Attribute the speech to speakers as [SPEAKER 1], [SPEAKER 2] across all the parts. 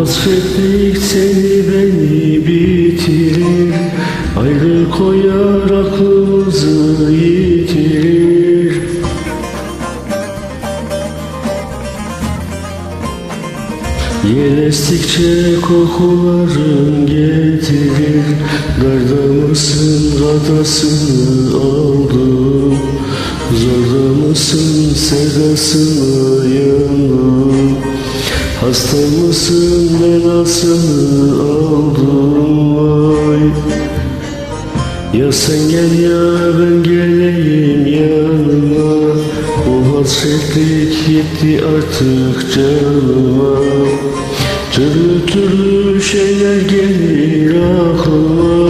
[SPEAKER 1] Hasretlik seni beni bitirir. Ayrı koyar aklımızı yitirir Yel estikçe kokuların getirir. Darda mısın radasını aldım. Zorda mısın sedasını yandım Hasta mısın belasını aldım vay. Ya sen gel ya ben geleyim yanına Bu hasretlik gitti artık canıma. Türlü türlü şeyler gelir aklıma.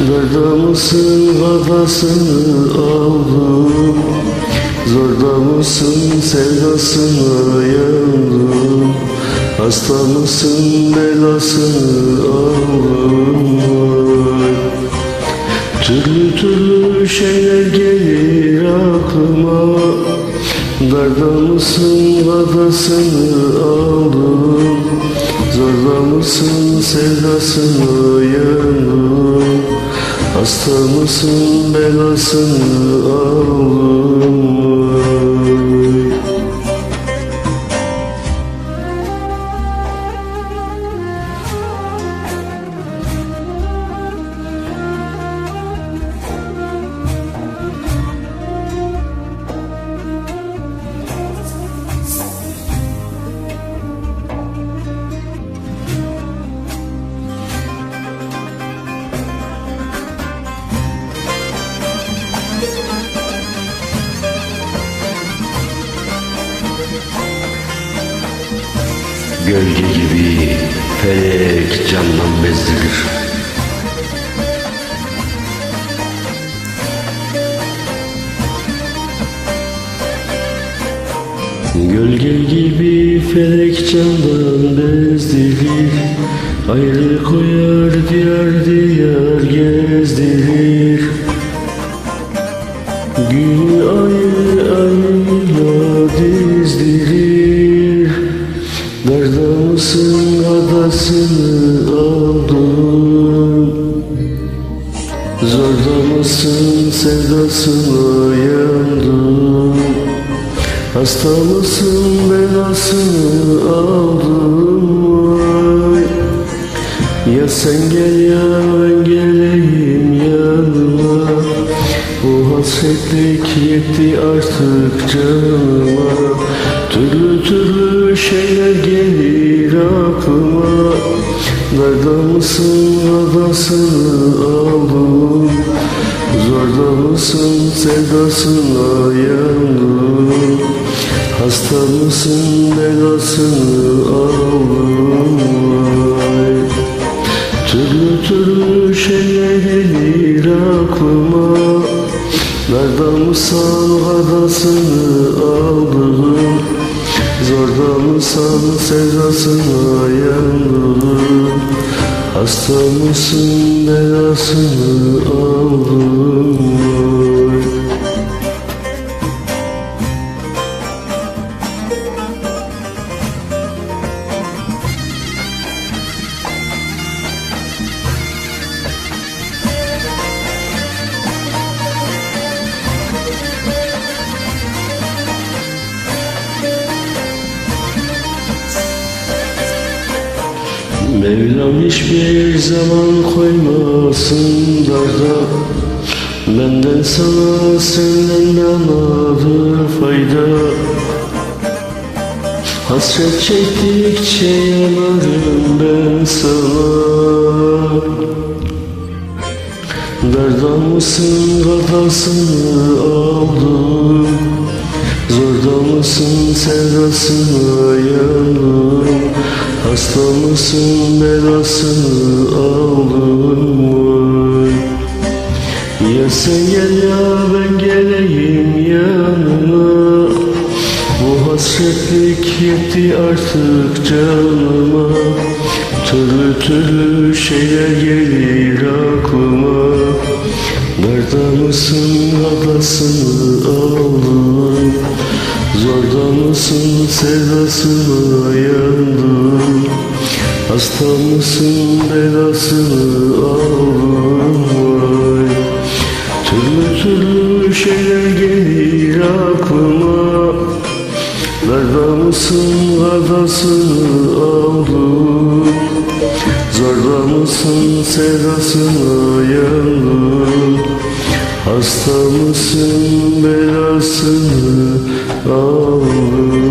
[SPEAKER 1] Darda mısın gadasını aldım Zorda mısın sevdasına yandım Hasta mısın belasını aldım vay. Türlü türlü şeyler gelir aklıma. Darda mısın vadasını aldım Zorda mısın sevdasını yandım Hasta mısın belasını aldım Gölge gibi felek candan bezdirir. Gölge gibi felek candan bezdirir. Ayrı koyar diyar diyar gezdirir. Gün ayı ayıyla Mısın adasını aldın Zorda mısın sevdasına yandın Hasta mısın belasını aldın vay. Ya sen gel ya ben geleyim yanına Bu hasretlik yetti artık canıma. Türlü türlü şeyler gelir aklıma. Nerede mısın adasını aldım Zorda mısın sevdasına yandım? Hasta mısın belasını aldım Türlü türlü şeyler gelir aklıma Mısın adasını aldım Zorda mısın sevdasına yandım Hasta mısın belasını aldım Mevlam hiçbir zaman koymasın darda. Benden sana senden banadır fayda. Hasret çektikçe yanarım ben sana. Darda mısın gadasını aldım. Zorda mısın sevdasına yandım Hasta mısın belasını aldım vay Ya sen gel ya ben geleyim yanına. Bu hasretlik yetti artık canıma. Türlü türlü şeyler gelir aklıma. Nerede mısın adasını aldım Zorda mısın sevdasına yandım Hasta mısın belasını aldım vay Türlü türlü şeyler gelir aklıma. Nerede mısın gadasını aldım Zorda mısın sedasına yandım Hasta mısın belasını aldım